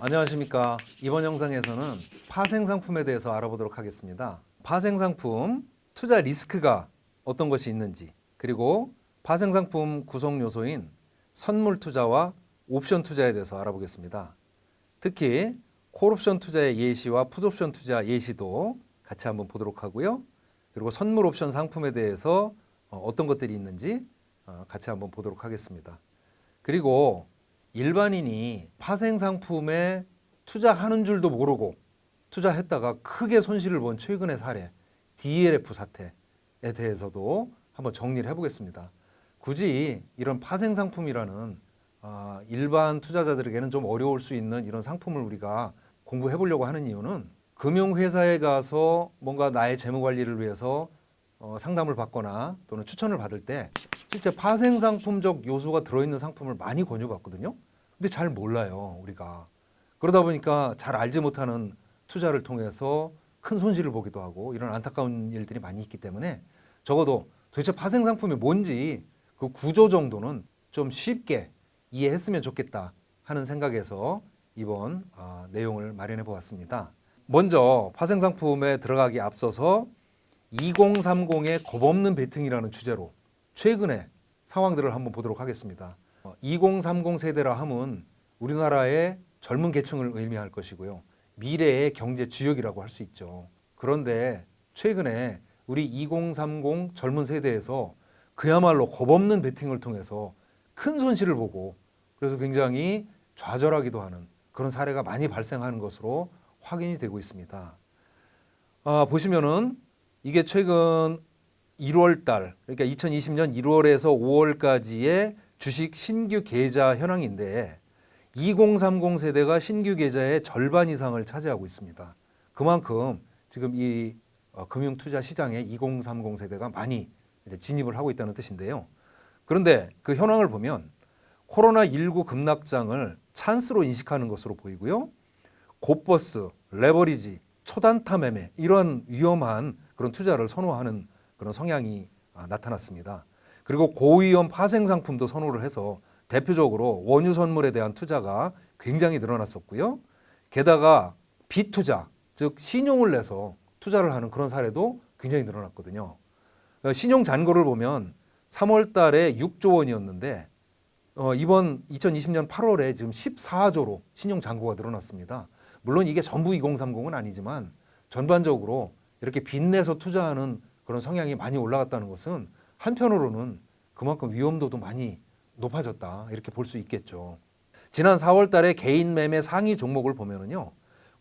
안녕하십니까. 이번 영상에서는 파생 상품에 대해서 알아보도록 하겠습니다. 파생 상품 투자 리스크가 어떤 것이 있는지, 그리고 파생 상품 구성 요소인 선물 투자와 옵션 투자에 대해서 알아보겠습니다. 특히 콜옵션 투자의 예시와 풋옵션 투자 예시도 같이 한번 보도록 하고요. 그리고 선물 옵션 상품에 대해서 어, 어떤 것들이 있는지 어, 같이 한번 보도록 하겠습니다. 그리고 일반인이 파생 상품에 투자하는 줄도 모르고 투자했다가 크게 손실을 본 최근의 사례 DLF 사태에 대해서도 한번 정리를 해보겠습니다. 굳이 이런 파생 상품이라는 아, 일반 투자자들에게는 좀 어려울 수 있는 이런 상품을 우리가 공부해 보려고 하는 이유는 금융회사에 가서 뭔가 나의 재무 관리를 위해서 어, 상담을 받거나 또는 추천을 받을 때 실제 파생 상품적 요소가 들어있는 상품을 많이 권유받거든요. 근데 잘 몰라요, 우리가. 그러다 보니까 잘 알지 못하는 투자를 통해서 큰 손실을 보기도 하고 이런 안타까운 일들이 많이 있기 때문에 적어도 도대체 파생 상품이 뭔지 그 구조 정도는 좀 쉽게 이해했으면 좋겠다 하는 생각에서 이번 아, 내용을 마련해 보았습니다. 먼저 파생 상품에 들어가기 앞서서 2030의 겁없는 베팅이라는 주제로 최근의 상황들을 한번 보도록 하겠습니다. 어, 2030 세대라 함은 우리나라의 젊은 계층을 의미할 것이고요. 미래의 경제 주역이라고 할 수 있죠. 그런데 최근에 우리 2030 젊은 세대에서 그야말로 겁없는 베팅을 통해서 큰 손실을 보고 그래서 굉장히 좌절하기도 하는 그런 사례가 많이 발생하는 것으로 확인이 되고 있습니다. 아, 보시면은 이게 최근 1월 달, 그러니까 2020년 1월에서 5월까지의 주식 신규 계좌 현황인데 2030 세대가 신규 계좌의 절반 이상을 차지하고 있습니다. 그만큼 지금 이 어, 금융 투자 시장에 2030 세대가 많이 진입을 하고 있다는 뜻인데요. 그런데 그 현황을 보면 코로나19 급락장을 찬스로 인식하는 것으로 보이고요. 곧버스, 레버리지, 초단타 매매 이런 위험한 그런 투자를 선호하는 그런 성향이 아, 나타났습니다. 그리고 고위험 파생 상품도 선호를 해서 대표적으로 원유 선물에 대한 투자가 굉장히 늘어났었고요. 게다가 비투자, 즉 신용을 내서 투자를 하는 그런 사례도 굉장히 늘어났거든요. 어, 신용 잔고를 보면 3월 달에 6조 원이었는데 어, 이번 2020년 8월에 지금 14조로 신용 잔고가 늘어났습니다. 물론 이게 전부 2030은 아니지만 전반적으로 이렇게 빚내서 투자하는 그런 성향이 많이 올라갔다는 것은 한편으로는 그만큼 위험도도 많이 높아졌다 이렇게 볼 수 있겠죠. 지난 4월 달에 개인 매매 상위 종목을 보면은요.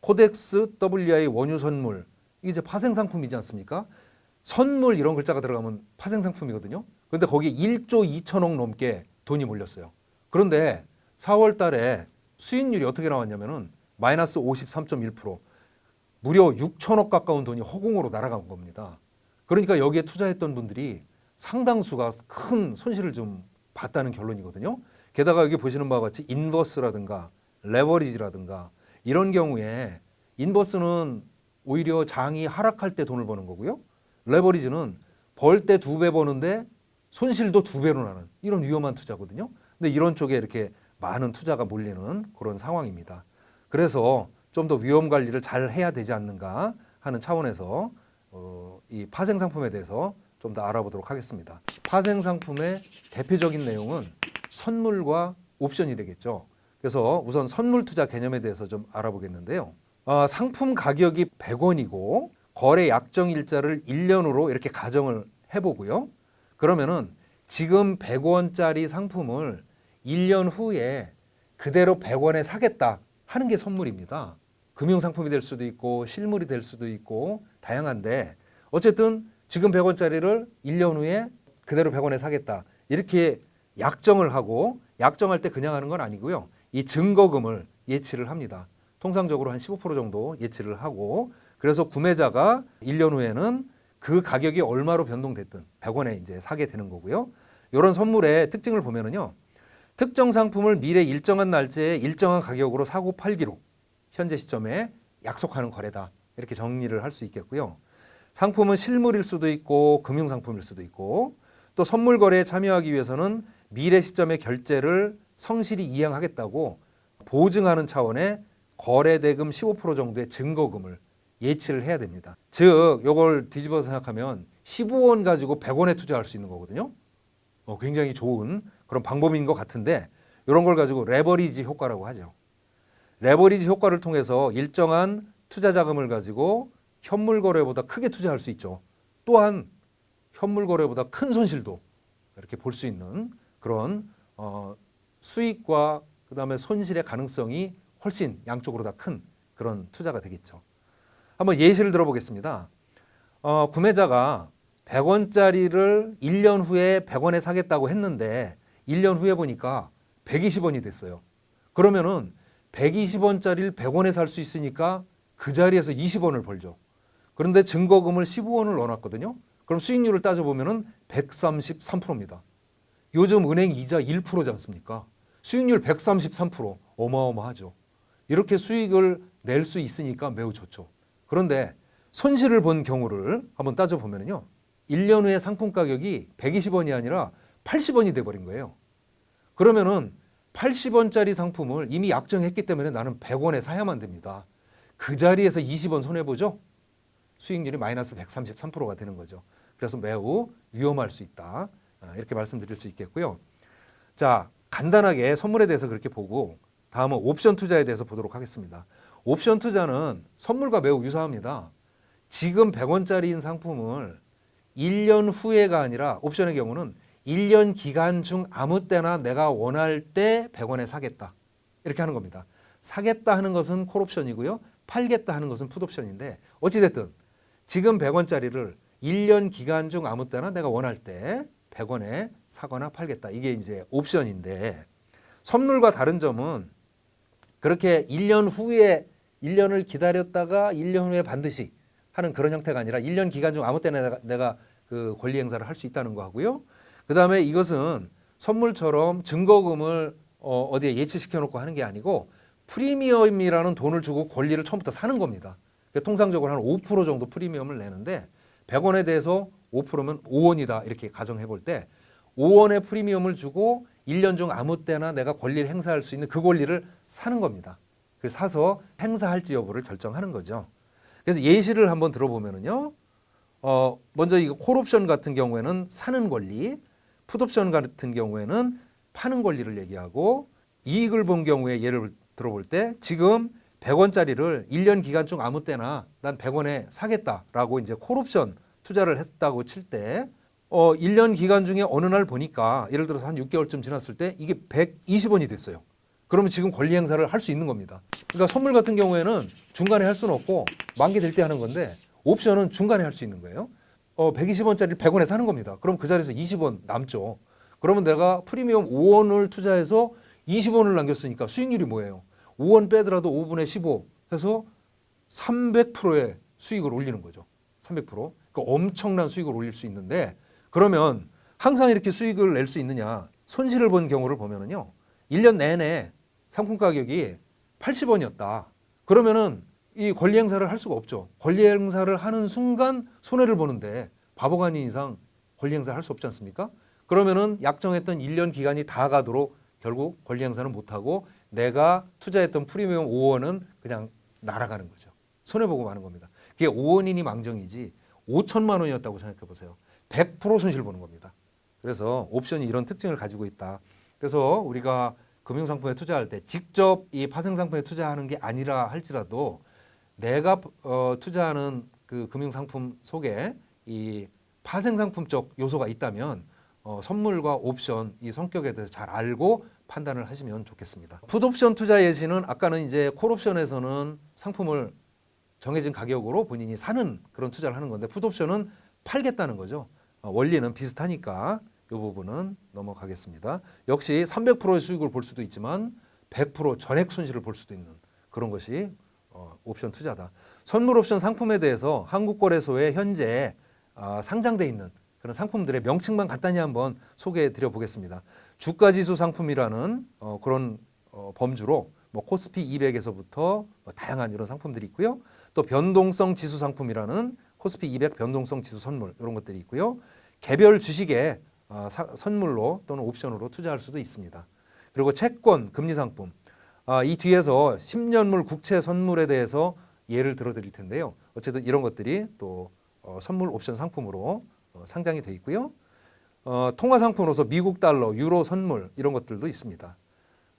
코덱스 WI 원유 선물 이제 파생 상품이지 않습니까? 선물 이런 글자가 들어가면 파생 상품이거든요. 그런데 거기에 1조 2천억 넘게 돈이 몰렸어요. 그런데 4월 달에 수익률이 어떻게 나왔냐면은 마이너스 53.1% 무려 6천억 가까운 돈이 허공으로 날아간 겁니다. 그러니까 여기에 투자했던 분들이 상당수가 큰 손실을 좀 봤다는 결론이거든요. 게다가 여기 보시는 바와 같이 인버스라든가 레버리지라든가 이런 경우에 인버스는 오히려 장이 하락할 때 돈을 버는 거고요. 레버리지는 벌 때 두 배 버는데 손실도 두 배로 나는 이런 위험한 투자거든요. 근데 이런 쪽에 이렇게 많은 투자가 몰리는 그런 상황입니다. 그래서 좀 더 위험 관리를 잘 해야 되지 않는가 하는 차원에서 어, 이 파생 상품에 대해서 좀 더 알아보도록 하겠습니다. 파생 상품의 대표적인 내용은 선물과 옵션이 되겠죠. 그래서 우선 선물 투자 개념에 대해서 좀 알아보겠는데요. 아, 상품 가격이 100원이고 거래 약정 일자를 1년으로 이렇게 가정을 해보고요. 그러면은 지금 100원짜리 상품을 1년 후에 그대로 100원에 사겠다 하는 게 선물입니다. 금융 상품이 될 수도 있고 실물이 될 수도 있고 다양한데 어쨌든 지금 100원짜리를 1년 후에 그대로 100원에 사겠다. 이렇게 약정을 하고 약정할 때 그냥 하는 건 아니고요. 이 증거금을 예치를 합니다. 통상적으로 한 15% 정도 예치를 하고 그래서 구매자가 1년 후에는 그 가격이 얼마로 변동됐든 100원에 이제 사게 되는 거고요. 이런 선물의 특징을 보면은요. 특정 상품을 미래 일정한 날짜에 일정한 가격으로 사고 팔기로 현재 시점에 약속하는 거래다. 이렇게 정리를 할 수 있겠고요. 상품은 실물일 수도 있고 금융 상품일 수도 있고 또 선물 거래에 참여하기 위해서는 미래 시점의 결제를 성실히 이행하겠다고 보증하는 차원의 거래 대금 15% 정도의 증거금을 예치를 해야 됩니다. 즉, 요걸 뒤집어 생각하면 15원 가지고 100원에 투자할 수 있는 거거든요. 어, 굉장히 좋은 그런 방법인 것 같은데 이런 걸 가지고 레버리지 효과라고 하죠. 레버리지 효과를 통해서 일정한 투자 자금을 가지고 현물 거래보다 크게 투자할 수 있죠. 또한 현물 거래보다 큰 손실도 이렇게 볼 수 있는 그런 어, 수익과 그다음에 손실의 가능성이 훨씬 양쪽으로 다 큰 그런 투자가 되겠죠. 한번 예시를 들어보겠습니다. 어, 구매자가 100원짜리를 1년 후에 100원에 사겠다고 했는데 1년 후에 보니까 120원이 됐어요. 그러면은 120원짜리를 100원에 살 수 있으니까 그 자리에서 20원을 벌죠. 그런데 증거금을 15원을 넣어놨거든요. 그럼 수익률을 따져보면은 133%입니다. 요즘 은행 이자 1%지 않습니까? 수익률 133% 어마어마하죠. 이렇게 수익을 낼 수 있으니까 매우 좋죠. 그런데 손실을 본 경우를 한번 따져보면요. 1년 후에 상품 가격이 120원이 아니라 80원이 돼버린 거예요. 그러면은 80원짜리 상품을 이미 약정했기 때문에 나는 100원에 사야만 됩니다. 그 자리에서 20원 손해보죠? 수익률이 마이너스 133%가 되는 거죠. 그래서 매우 위험할 수 있다. 아, 이렇게 말씀드릴 수 있겠고요. 자, 간단하게 선물에 대해서 그렇게 보고 다음은 옵션 투자에 대해서 보도록 하겠습니다. 옵션 투자는 선물과 매우 유사합니다. 지금 100원짜리인 상품을 1년 후에가 아니라 옵션의 경우는 1년 기간 중 아무 때나 내가 원할 때 100원에 사겠다. 이렇게 하는 겁니다. 사겠다 하는 것은 콜옵션이고요. 팔겠다 하는 것은 풋옵션인데 어찌됐든 지금 100원짜리를 1년 기간 중 아무 때나 내가 원할 때 100원에 사거나 팔겠다. 이게 이제 옵션인데 선물과 다른 점은 그렇게 1년 후에 1년을 기다렸다가 1년 후에 반드시 하는 그런 형태가 아니라 1년 기간 중 아무 때나 내가, 그 권리 행사를 할 수 있다는 거 하고요. 그 다음에 이것은 선물처럼 증거금을 어, 어디에 예치시켜 놓고 하는 게 아니고 프리미엄이라는 돈을 주고 권리를 처음부터 사는 겁니다. 그러니까 통상적으로 한 5% 정도 프리미엄을 내는데 100원에 대해서 5%면 5원이다 이렇게 가정해 볼 때 5원의 프리미엄을 주고 1년 중 아무 때나 내가 권리를 행사할 수 있는 그 권리를 사는 겁니다. 그 사서 행사할지 여부를 결정하는 거죠. 그래서 예시를 한번 들어보면은요. 어, 먼저 이 콜옵션 같은 경우에는 사는 권리, 풋옵션 같은 경우에는 파는 권리를 얘기하고 이익을 본 경우에 예를 들어볼 때 지금 100원짜리를 1년 기간 중 아무 때나 난 100원에 사겠다라고 이제 콜옵션 투자를 했다고 칠 때 어, 1년 기간 중에 어느 날 보니까 예를 들어서 한 6개월쯤 지났을 때 이게 120원이 됐어요. 그러면 지금 권리 행사를 할 수 있는 겁니다. 그러니까 선물 같은 경우에는 중간에 할 수는 없고 만기 될 때 하는 건데 옵션은 중간에 할 수 있는 거예요. 어, 120원짜리 100원에 사는 겁니다. 그럼 그 자리에서 20원 남죠. 그러면 내가 프리미엄 5원을 투자해서 20원을 남겼으니까 수익률이 뭐예요? 5원 빼더라도 5분의 15 해서 300%의 수익을 올리는 거죠. 300%. 그러니까 엄청난 수익을 올릴 수 있는데 그러면 항상 이렇게 수익을 낼 수 있느냐? 손실을 본 경우를 보면은요. 1년 내내 상품 가격이 80원이었다. 그러면은 이 권리 행사를 할 수가 없죠. 권리 행사를 하는 순간 손해를 보는데 바보가 아닌 이상 권리 행사를 할 수 없지 않습니까? 그러면은 약정했던 1년 기간이 다 가도록 결국 권리 행사는 못 하고 내가 투자했던 프리미엄 5원은 그냥 날아가는 거죠. 손해 보고 마는 겁니다. 그게 5원이니 망정이지 5천만 원이었다고 생각해 보세요. 100% 손실 보는 겁니다. 그래서 옵션이 이런 특징을 가지고 있다. 그래서 우리가 금융상품에 투자할 때 직접 이 파생상품에 투자하는 게 아니라 할지라도 내가 어, 투자하는 그 금융 상품 속에 이 파생 상품 쪽 요소가 있다면 어, 선물과 옵션 이 성격에 대해서 잘 알고 판단을 하시면 좋겠습니다. 풋옵션 투자 예시는 아까는 이제 콜옵션에서는 상품을 정해진 가격으로 본인이 사는 그런 투자를 하는 건데 풋옵션은 팔겠다는 거죠. 어, 원리는 비슷하니까 이 부분은 넘어가겠습니다. 역시 300%의 수익을 볼 수도 있지만 100% 전액 손실을 볼 수도 있는 그런 것이 어, 옵션 투자다. 선물 옵션 상품에 대해서 한국거래소에 현재 아, 상장돼 있는 그런 상품들의 명칭만 간단히 한번 소개해 드려 보겠습니다. 주가지수 상품이라는 어, 그런 어, 범주로 뭐 코스피 200에서부터 뭐 다양한 이런 상품들이 있고요. 또 변동성 지수 상품이라는 코스피 200 변동성 지수 선물 이런 것들이 있고요. 개별 주식에 어, 사- 선물로 또는 옵션으로 투자할 수도 있습니다. 그리고 채권, 금리 상품, 아, 이 뒤에서 10년물 국채 선물에 대해서 예를 들어 드릴 텐데요. 어쨌든 이런 것들이 또 어, 선물 옵션 상품으로 어, 상장이 돼 있고요. 어, 통화 상품으로서 미국 달러, 유로 선물 이런 것들도 있습니다.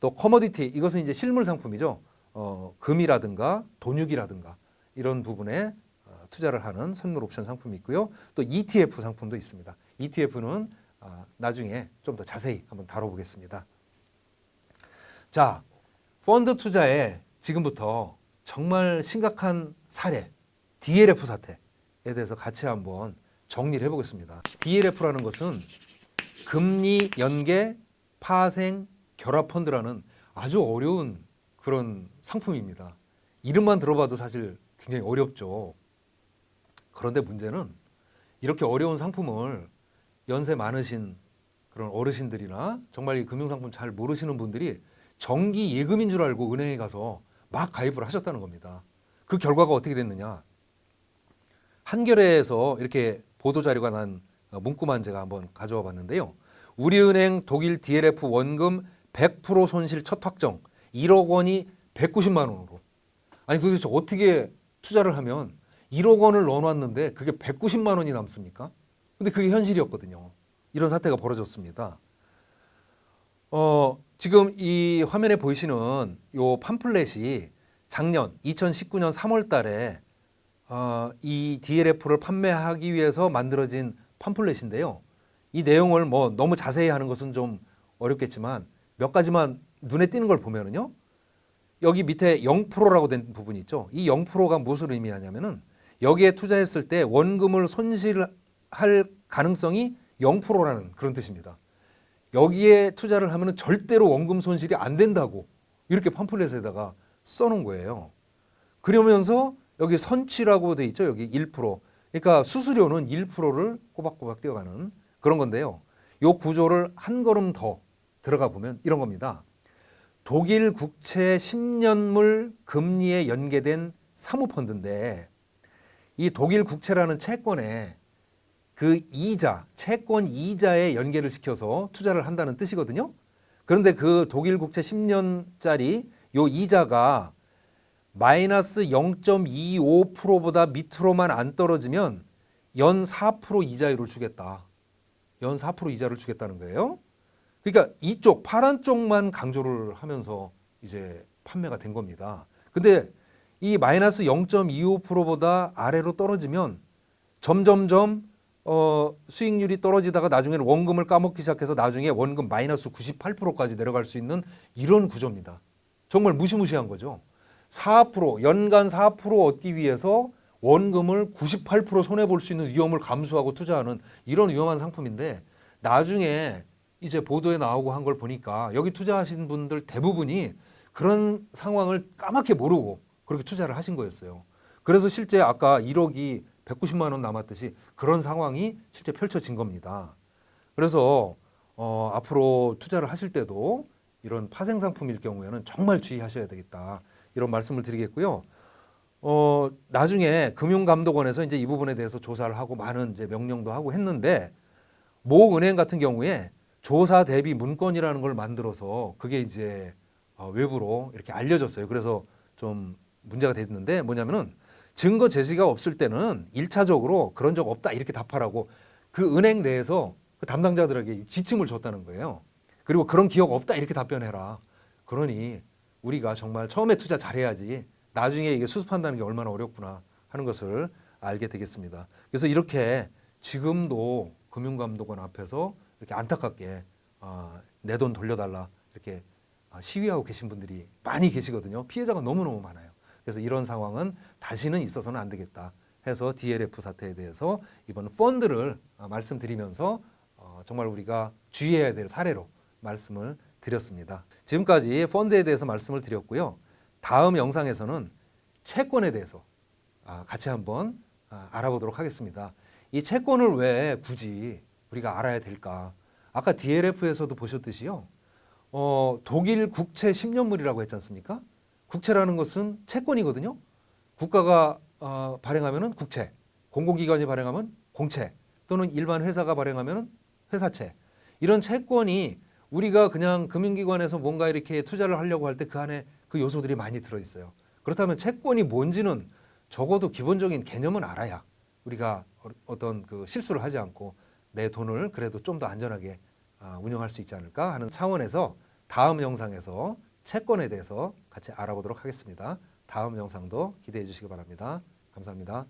또 커머디티 이것은 이제 실물 상품이죠. 어, 금이라든가 돈육이라든가 이런 부분에 어, 투자를 하는 선물 옵션 상품이 있고요. 또 ETF 상품도 있습니다. ETF는 아, 나중에 좀 더 자세히 한번 다뤄보겠습니다. 자, 펀드 투자에 지금부터 정말 심각한 사례, DLF 사태에 대해서 같이 한번 정리를 해보겠습니다. DLF라는 것은 금리 연계 파생 결합 펀드라는 아주 어려운 그런 상품입니다. 이름만 들어봐도 사실 굉장히 어렵죠. 그런데 문제는 이렇게 어려운 상품을 연세 많으신 그런 어르신들이나 정말 이 금융상품 잘 모르시는 분들이 정기 예금인 줄 알고 은행에 가서 막 가입을 하셨다는 겁니다. 그 결과가 어떻게 됐느냐? 한겨레에서 이렇게 보도 자료가 난 어, 문구만 제가 한번 가져와 봤는데요. 우리은행 독일 DLF 원금 100% 손실 첫 확정 1억 원이 190만 원으로. 아니 도대체 어떻게 투자를 하면 1억 원을 넣어놨는데 그게 190만 원이 남습니까? 근데 그게 현실이었거든요. 이런 사태가 벌어졌습니다. 어, 지금 이 화면에 보이시는 요 팜플렛이 작년 2019년 3월 달에 어, 이 DLF를 판매하기 위해서 만들어진 팜플렛인데요. 이 내용을 뭐 너무 자세히 하는 것은 좀 어렵겠지만 몇 가지만 눈에 띄는 걸 보면은요. 여기 밑에 0%라고 된 부분이 있죠. 이 0%가 무엇을 의미하냐면은 여기에 투자했을 때 원금을 손실할 가능성이 0%라는 그런 뜻입니다. 여기에 투자를 하면은 절대로 원금 손실이 안 된다고 이렇게 팜플렛에다가 써놓은 거예요. 그러면서 여기 선취라고 돼 있죠. 여기 1%. 그러니까 수수료는 1%를 꼬박꼬박 뛰어가는 그런 건데요. 요 구조를 한 걸음 더 들어가 보면 이런 겁니다. 독일 국채 10년물 금리에 연계된 사모펀드인데 이 독일 국채라는 채권에 그 이자, 채권 이자에 연계를 시켜서 투자를 한다는 뜻이거든요. 그런데 그 독일 국채 10년짜리 요 이자가 마이너스 0.25%보다 밑으로만 안 떨어지면 연 4% 이자율을 주겠다. 연 4% 이자를 주겠다는 거예요. 그러니까 이쪽 파란 쪽만 강조를 하면서 이제 판매가 된 겁니다. 근데 이 마이너스 0.25%보다 아래로 떨어지면 점점점 어, 수익률이 떨어지다가 나중에는 원금을 까먹기 시작해서 나중에 원금 마이너스 98%까지 내려갈 수 있는 이런 구조입니다. 정말 무시무시한 거죠. 4% 연간 4% 얻기 위해서 원금을 98% 손해 볼 수 있는 위험을 감수하고 투자하는 이런 위험한 상품인데 나중에 이제 보도에 나오고 한 걸 보니까 여기 투자하신 분들 대부분이 그런 상황을 까맣게 모르고 그렇게 투자를 하신 거였어요. 그래서 실제 아까 1억이 190만 원 남았듯이 그런 상황이 실제 펼쳐진 겁니다. 그래서 어, 앞으로 투자를 하실 때도 이런 파생 상품일 경우에는 정말 주의하셔야 되겠다. 이런 말씀을 드리겠고요. 어, 나중에 금융감독원에서 이제 이 부분에 대해서 조사를 하고 많은 이제 명령도 하고 했는데 모 은행 같은 경우에 조사 대비 문건이라는 걸 만들어서 그게 이제 어, 외부로 이렇게 알려졌어요. 그래서 좀 문제가 됐는데 뭐냐면은 증거 제시가 없을 때는 일차적으로 그런 적 없다 이렇게 답하라고 그 은행 내에서 그 담당자들에게 지침을 줬다는 거예요. 그리고 그런 기억 없다 이렇게 답변해라. 그러니 우리가 정말 처음에 투자 잘해야지 나중에 이게 수습한다는 게 얼마나 어렵구나 하는 것을 알게 되겠습니다. 그래서 이렇게 지금도 금융감독원 앞에서 이렇게 안타깝게 어, 내돈 돌려달라 이렇게 어, 시위하고 계신 분들이 많이 계시거든요. 피해자가 너무너무 많아요. 그래서 이런 상황은 다시는 있어서는 안 되겠다 해서 DLF 사태에 대해서 이번 펀드를 어, 말씀드리면서 어, 정말 우리가 주의해야 될 사례로 말씀을 드렸습니다. 지금까지 펀드에 대해서 말씀을 드렸고요. 다음 영상에서는 채권에 대해서 아, 같이 한번 아, 알아보도록 하겠습니다. 이 채권을 왜 굳이 우리가 알아야 될까? 아까 DLF에서도 보셨듯이요. 어, 독일 국채 10년물이라고 했지 않습니까? 국채라는 것은 채권이거든요. 국가가 어, 발행하면은 국채, 공공기관이 발행하면 공채, 또는 일반 회사가 발행하면은 회사채. 이런 채권이 우리가 그냥 금융기관에서 뭔가 이렇게 투자를 하려고 할 때 그 안에 그 요소들이 많이 들어 있어요. 그렇다면 채권이 뭔지는 적어도 기본적인 개념은 알아야 우리가 어- 어떤 그 실수를 하지 않고 내 돈을 그래도 좀 더 안전하게 아, 운영할 수 있지 않을까 하는 차원에서 다음 영상에서 채권에 대해서 같이 알아보도록 하겠습니다. 다음 영상도 기대해 주시기 바랍니다. 감사합니다.